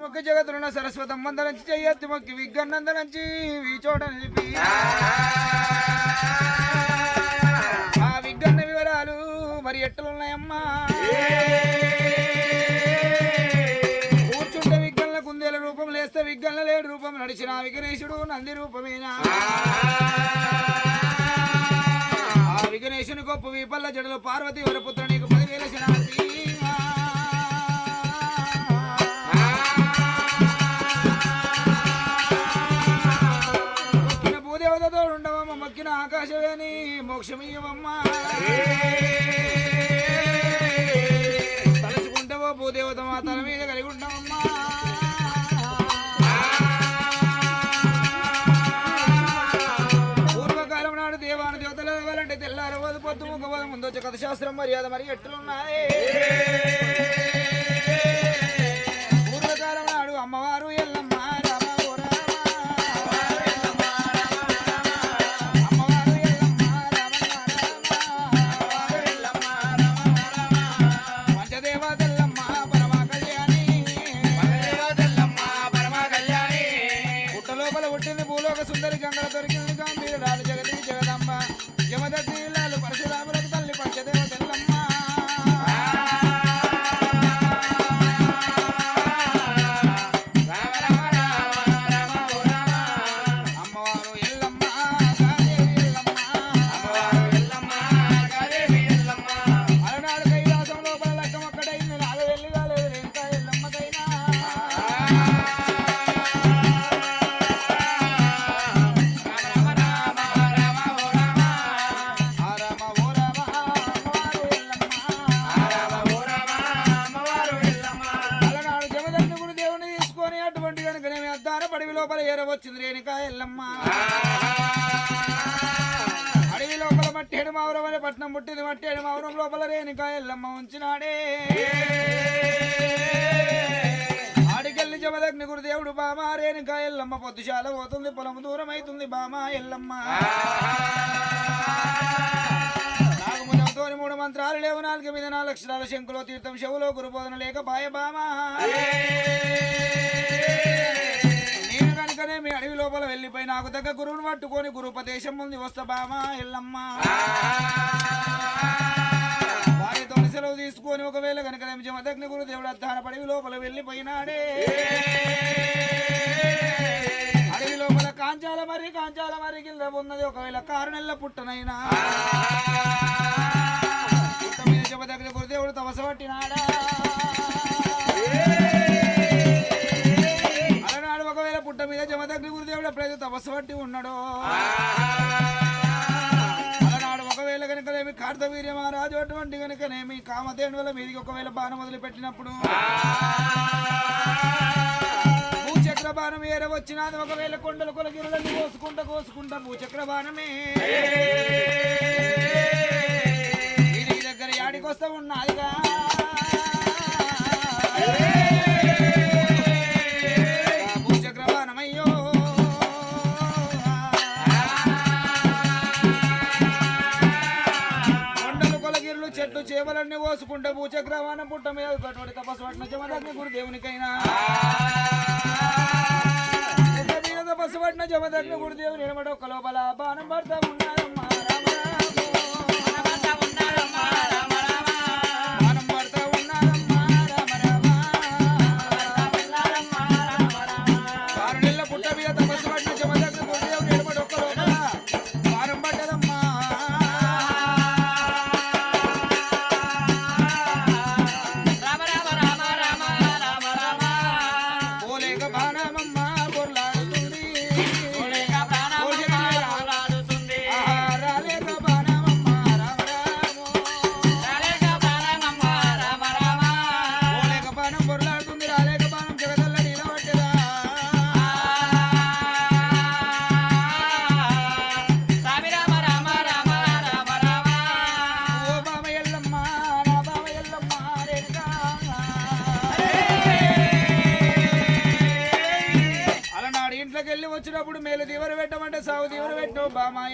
మొక్క జగతులున్న సరస్వతం నుంచి చెయ్యెత్తి మొక్కి విగ్గన్నంద నుంచి చోట నిలిపి. ఆ విగ్గన్న వివరాలు మరి ఎట్లున్నాయమ్మా? కూర్చుంటే విగ్గన్ల కుందేల రూపం లేస్తే విగ్గన్ల లేడు రూపం నడిచిన విఘ్నేశుడు నంది రూపమేనా? ఆ విఘ్నేశుని గొప్ప విపల్ల జడలు పార్వతి వరపుత్ర నీకు పదివేల శనాలు ఆకాశవేని మోక్షమీయమమ్మా తలుచుకుంటే ఓ భూదేవత మా తల మీద కలిగి ఉండవమ్మా పూర్వకాలం నాడు దేవాను దేవతలు ఇవ్వాలంటే తెల్లారవదు పొద్దు ముఖవదు ముందొచ్చే కథ శాస్త్రం మర్యాద మరి ఎట్లున్నాయి? లోపల ఏరవచ్చింది రేణుకా ఎల్లమ్మ. అడవి లోపల మట్టేడు మావురం అనే పట్నం పుట్టింది. మట్టేడు మావురం లోపల రేణుకా ఎల్లమ్మ ఉంచినాడే. ఆడికెళ్ళి జమదగ్ని గురుదేవుడు బామ రేణుకా ఎల్లమ్మ పొద్దుశాల పోతుంది పొలం దూరం అవుతుంది బామ ఎల్లమ్మ. మూడు మంత్రాలు లేవు నాలుగు మీద నాలుగు అక్షరాల శంకులో తీర్థం శవులో గురుబోధన లేక బాయ బామ. నేను మీ అడవి లోపల వెళ్ళిపోయి నాకు దగ్గర గురువును పట్టుకొని గురుపదేశం ముందు వస్తా బామా ఎల్లమ్మ. వారితో సెలవు తీసుకొని ఒకవేళ కనుక జమదగ్ని గురుదేవుడు అద్దాన పడివి లోపల వెళ్ళిపోయినాడే. అడవి లోపల కాంచాల మరి కాంచాల మరి కింద ఉన్నది. ఒకవేళ కారు నెల్ల పుట్టనైనా. పట్టి ఉన్నాడో? అలనాడు ఒకవేళ కనుకనేమి కార్తవీర్య మహారాజు అటువంటి కనుకనేమి కామధేనువుల మీదకి ఒకవేళ బాణం వదిలి పెట్టినప్పుడు భూచక్ర బాణం ఏర వచ్చినది ఒకవేళ కొండలు కొలగిరులన్నీ కోసుకుంటా కోసుకుంటా భూచక్ర బాణమే. కోసుకుంటే భూచక్రవాణం పుట్ట మీద కటువంటి తపస్సు పట్టిన జమదగ్ని గురుదేవునికైనా పుట్ట మీద తపస్సు పట్టిన జమదగ్ని గురుదేవుని నిలబడి ఒక లోపల బాణం పడతా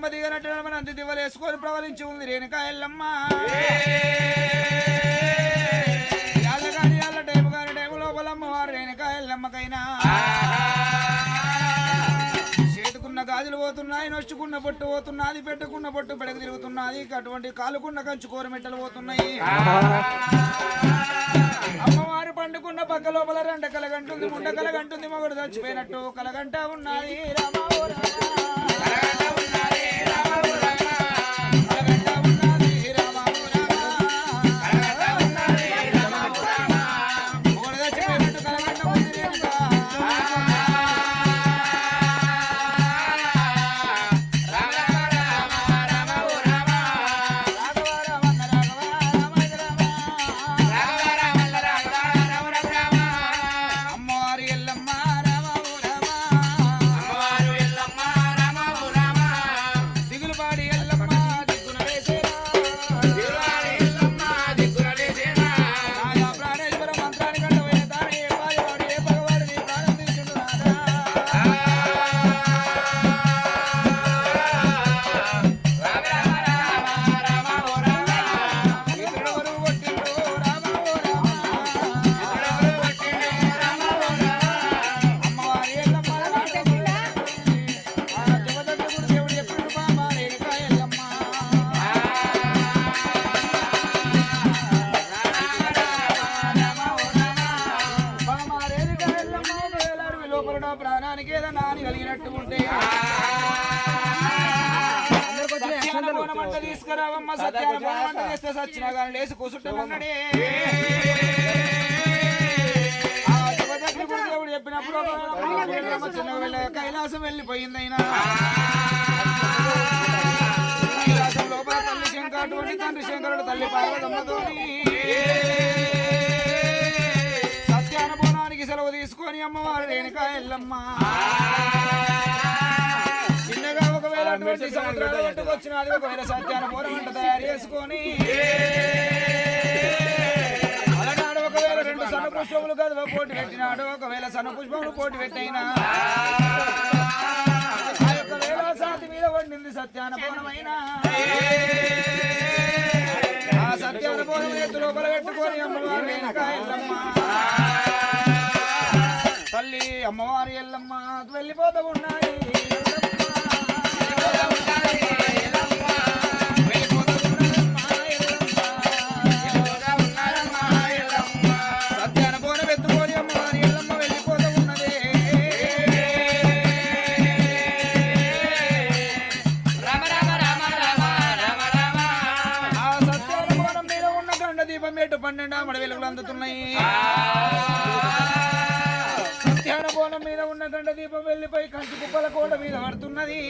చుట్టుముట్టు దిగనట్టు అంత దివలేసుకొని ప్రవలించి ఉంది రేణుకా ఎల్లమ్మ. కాని యాళ్ళ టైము కాని లోపల అమ్మవారు రేణుకాయలమ్మకైనా చేతుకున్న గాజులు పోతున్నాయి నొచ్చుకున్న పొట్టు పోతున్నది పెట్టుకున్న పొట్టు పెడకు తిరుగుతున్నది అటువంటి కాలుకున్న కంచు కూర మెట్టలు పోతున్నాయి. అమ్మవారు పండుకున్న పక్క లోపల రెండ కలగంటుంది ముండ కలగంటుంది మగడు చచ్చిపోయినట్టు కలగంట ఉన్నది. కలగంట ఉన్నది రామా సచ్చినా కానీ లేచి దేవుడు చెప్పినప్పుడు ఒక చిన్న వెళ్ళ కైలాసం వెళ్ళిపోయిందైనా. కైలాసం లోపల తల్లి శంక అటువంటి తండ్రి శంకరుడు తల్లి పార్వతమ్మతోని సత్యాన బోనానికి సెలవు తీసుకొని అమ్మవారు రేణుకా ఎల్లమ్మ. చిన్నగా ఒకవేళ అటువంటి ఒకవేళ సత్యాన బోనం తయారు చేసుకొని. అలనాడు ఒకవేళ రెండు సన్న పుష్పములు కదవ పోటీ పెట్టినాడు ఒకవేళ సన్న పుష్పములు పోటీ పెట్టైనా. ఆ యొక్క వేళ సాతి మీద వండింది సత్యాన బోనమైనా ఆ సత్యాన బోనం ఎత్తు లోపల పెట్టుకొని అమ్మవారు తల్లి అమ్మవారి ఎల్లమ్మ వెళ్ళిపోతూ ఉన్నాయి. పన్నెండు ఆమడ వెలుగులు అందుతున్నాయి సత్యాన బోనం మీద ఉన్న గండ దీపం వెళ్ళిపోయి కంచు కుప్పల కోట మీద పడుతున్నది.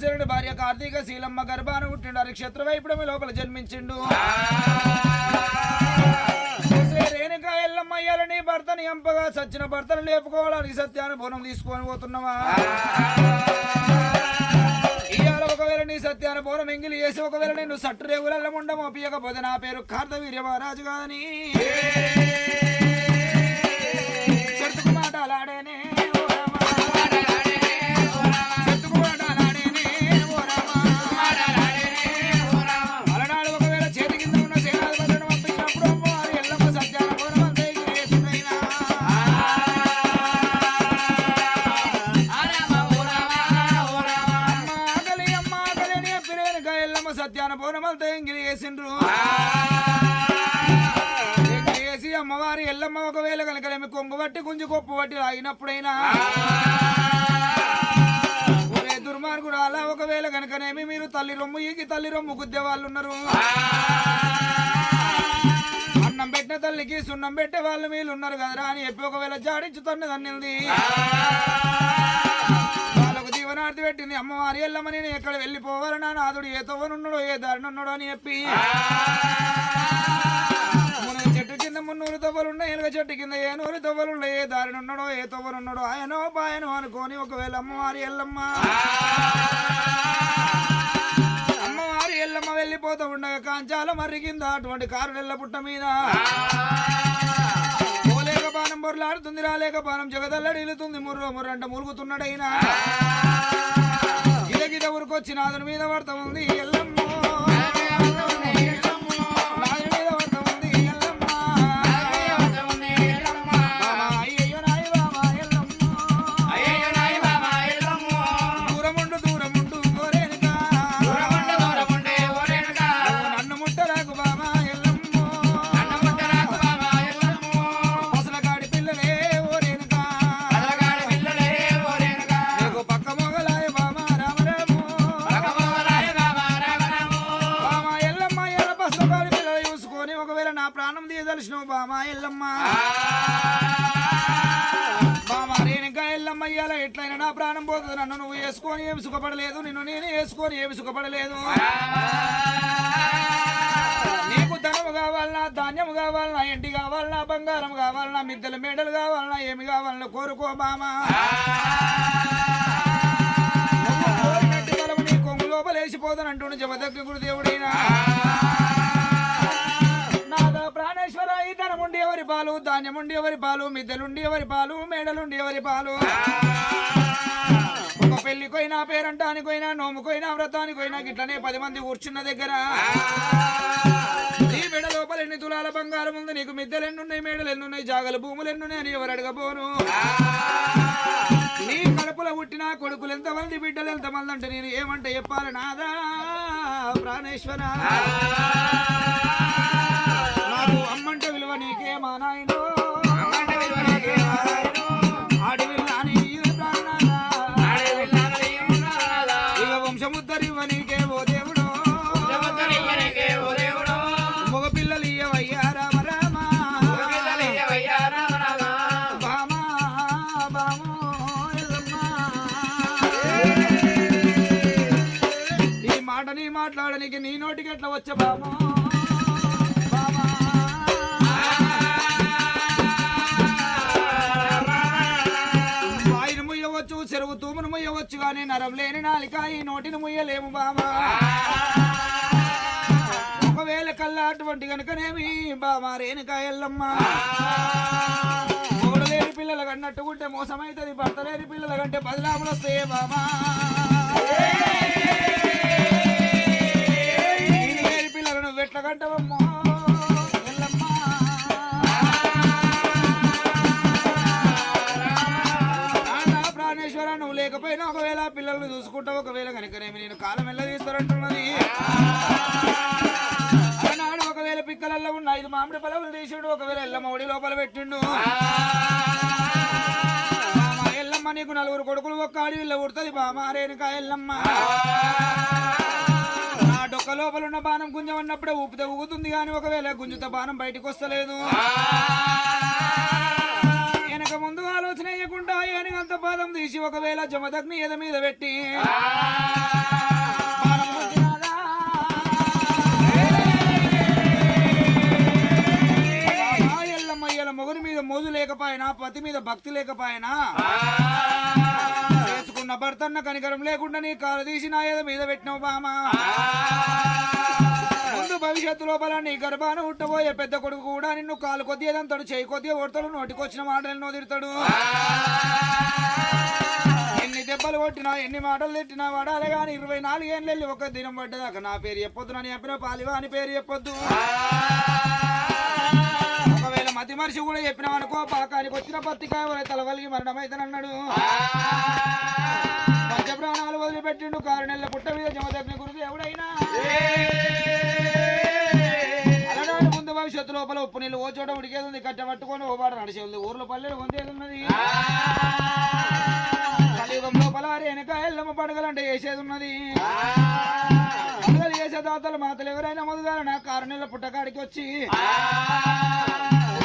కృతాసేనుడు భార్య కార్తీక శీలమ్మ గర్భాన పుట్టిండు. అరిక్షత్ర వైపుడమే లోపల జన్మించిండు. రేణుకా ఎల్లమ్మ అయ్యాలని భర్తని ఎంపగా సచ్చిన భర్తను లేపుకోవడానికి సత్యాన్ని బోనం తీసుకొని పోతున్నావా? ఇవాళ ఒకవేళ నీ సత్యాన బోనం ఎంగిలి చేసి ఒకవేళ నేను సట్టు రేవుల ఉండమో పియకపోతే నా పేరు కార్తవీర్య మహారాజు కాదని. చెట్టుకు మాటలాడేనే పట్టి కొంగు బట్టి గుంజు లాగినప్పుడైనా. ఒరే దుర్మార్గుడు అలా ఒకవేళ కనుకనేమి మీరు తల్లి రొమ్ము ఈకి తల్లి రొమ్ము గుద్దే వాళ్ళు ఉన్నారు అన్నం పెట్టిన తల్లికి సున్నం పెట్టే వాళ్ళు వీళ్ళు ఉన్నారు కదరా అని చెప్పి ఒకవేళ జాడించు అన్నింది తన్నింది. వాళ్ళకు దీవనార్థి పెట్టింది అమ్మవారి ఎల్లమ్మ నేను ఎక్కడ వెళ్ళిపోవాలన్నా నాదుడు ఏ తవ్వనున్నాడో ఏ దారినున్నాడో అని చెప్పి. మున్నూరు తవ్వలున్నాయి ఎనక చెట్టు కింద ఏ నూరు తవ్వలున్నాయి ఏ దారినున్నాడో ఏ తవ్వనున్నాడో ఆయనో పాయనో అనుకోని ఒకవేళ అమ్మవారి ఎల్లమ్మ. అమ్మవారి ఎల్లమ్మ వెళ్ళిపోతూ ఉండగా కాంచాల మర్రిగింద అటువంటి కారు నెల్ల పుట్ట మీద. పోలేక బాణం బొర్లాడుతుంది రాలేక బాణం జగదల్లడి ముర్రు ముర్రంట మురుగుతున్నాడైనా గిద గిద అతని నాదుని మీద పడతా ఉంది సుఖపడలేదు నిన్ను నేను వేసుకొని ఏమి సుఖపడలేదు. నీకు ధనము కావాలన్నా ధాన్యము కావాలన్నా ఇంటి కావాలన్నా బంగారం కావాలన్నా మిద్దెల మేడలు కావాలన్నా ఏమి కావాలన్నా కోరుకో బలము నీ కొంగు నాదా ప్రాణేశ్వర ఈ ధనముండి ఎవరి పాలు ధాన్యముండి ఎవరి పాలు మిద్దెలుండి ఎవరి పాలు మేడలుండి ఎవరి పాలు. ఒక పెళ్ళికోయినా పేరంటానికోయినా నోముకోయినా వ్రతానికోయినా గిట్లనే పది మంది కూర్చున్న దగ్గర. నీ మెడ లోపల ఎన్ని తులాల బంగారం ఉంది? నీకు మిద్దెలు ఎన్నున్నాయి మేడలు ఎన్నున్నాయి జాగలు భూములు ఎన్నున్నాయి అని ఎవరు అడగబోను? నీ కడుపుల పుట్టిన కొడుకులు ఎంతమంది బిడ్డలు ఎంతమంది అంటే నేను ఏమంటే చెప్పాలి నాదా? ప్రాణేశ్వర? నాకు అమ్మంటే విలువ నీకే మా నాయన మాట్లాడనికి నీ నోటికి ఎట్లా వచ్చే బామో? బామా. వాయిని ముయ్యవచ్చు చెరువు తూమును ముయ్యవచ్చు కానీ నరం లేని నాలిక ఈ నోటిని ముయ్యలేము బామా. ఒకవేళ కల్లా అటువంటి కనుకనేమి బామా రేణుక మూడు లేని పిల్లలు కన్నట్టుకుంటే మోసమైతుంది భర్త లేని పిల్లల కంటే బదిలాములు వస్తే బామా. పిల్లలను వెట్ల ప్రాణేశ్వర నువ్వు లేకపోయినా ఒకవేళ పిల్లల్ని చూసుకుంటావు ఒకవేళ కనుకనేమి నేను కాలం వెళ్ళదీస్తారంటున్నది ఆనాడు ఒకవేళ పిక్కలల్లో ఉన్న ఐదు మామిడి పొలవులు తీసిండు ఒకవేళ ఎల్లమ్మ ఒడి లోపల పెట్టిండు. ఎల్లమ్మ నీకు నలుగురు కొడుకులు ఒక్క అడవిలో ఉడుతుంది బామారేనుక ఎల్లమ్మ. డొక్క లోపల ఉన్న బాణం గుంజ ఉన్నప్పుడే ఊపితే ఊగుతుంది కానీ ఒకవేళ గుంజుతో బాణం బయటకు వస్తలేదు వెనక ముందు ఆలోచన వేయకుండా ఏనుగంత పాదం తీసి ఒకవేళ జమదగ్ని ఎద మీద పెట్టి. ఎల్లమ్మ మొగురి మీద మోజు లేకపోయినా పతి మీద భక్తి లేకపోయినా. చేసుకున్న భర్తన్న కనికరం లేకుండా నీ కాలు తీసి నా ఎద మీద పెట్టినావు బామా. ముందు భవిష్యత్తు లోపల నీ గర్భాన ఉట్టబోయే పెద్ద కొడుకు కూడా నిన్ను కాలు కొద్దిగా దంతాడు చేయి కొద్దిగా కొడతాడు నోటికొచ్చిన మాటలను వదిలితాడు. ఎన్ని దెబ్బలు కొట్టినా ఎన్ని మాటలు తిట్టినా వాడాలి కానీ ఇరవై నాలుగేళ్ళు వెళ్ళి ఒక దినం పడ్డదాకా నా పేరు చెప్పొద్దు నన్ను చెప్పిన పాలివా అని పేరు చెప్పొద్దు. మతి మనిషి కూడా చెప్పినామనుకో పాకానికి వచ్చిన పత్తికాయ తలవలిగి మరణమైతేనన్నాడు మధ్య ప్రాణాలు వదిలిపెట్టిండు కారు నెలల పుట్ట మీద జమదగ్ని గురువు ఎవడైనా? అలనాడు ముందు భవిష్యత్తు లోపల ఉప్పు నీళ్ళు ఓ చోట ఉడికేది ఉంది కట్టె పట్టుకొని ఓ పాట నడిచే ఉంది. ఊర్లో పల్లెలు పొందేది ఉన్నది కలియుగం లోపల రేణుక ఎల్లమ్మ పండుగలంటే వేసేది ఉన్నది పండుగలు చేసే దాతలు మాతలు ఎవరైనా మొదగారు నా కారు నెలల పుట్టకాడికి వచ్చి.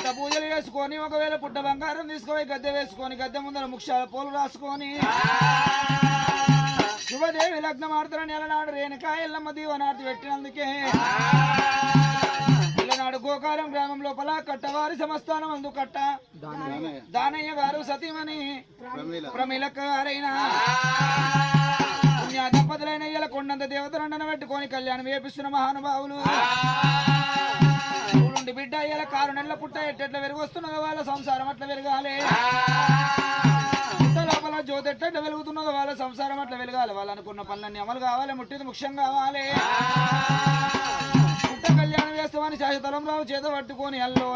పుట్ట పూజలు చేసుకొని ఒకవేళ పుట్ట బంగారం తీసుకొని గద్దె వేసుకొని గద్దె ముందర ముక్షాల పూలు రాసుకొని. శుభదేవి లగ్నం ఆడుతున్న నెలనాడు రేణుకా ఎల్లమ్మ దీవనార్తి పెట్టినందుకే. పిల్లనాడు గోకారం గ్రామం లోపల కట్టవారి సంస్థానం అందు కట్ట. దానయ్య గారు సతీమణి. ప్రమిళక్క గారైన. దంపతులైన ఇయ్యాల కొండంత దేవతలండన పెట్టుకొని కళ్యాణం వేపిస్తున్న మహానుభావులు. ఊరుండి బిడ్డ అయ్యేల కారు నెలల పుట్ట ఎట్టెట్ల వెలుగొస్తున్నదో వాళ్ళ సంసారం అట్లా వెలగాలి పుట్ట లోపల జ్యోతి ఎట్టెట్ల వెలుగుతున్నదో వాళ్ళ సంసారం అట్లా వెలగాలి. వాళ్ళు అనుకున్న పనులన్నీ అమలు కావాలి ముట్టిది ముఖ్యం కావాలి. పుట్ట కళ్యాణం వేస్తామని శాశ్వతలం రావు చేత పట్టుకొని అల్లో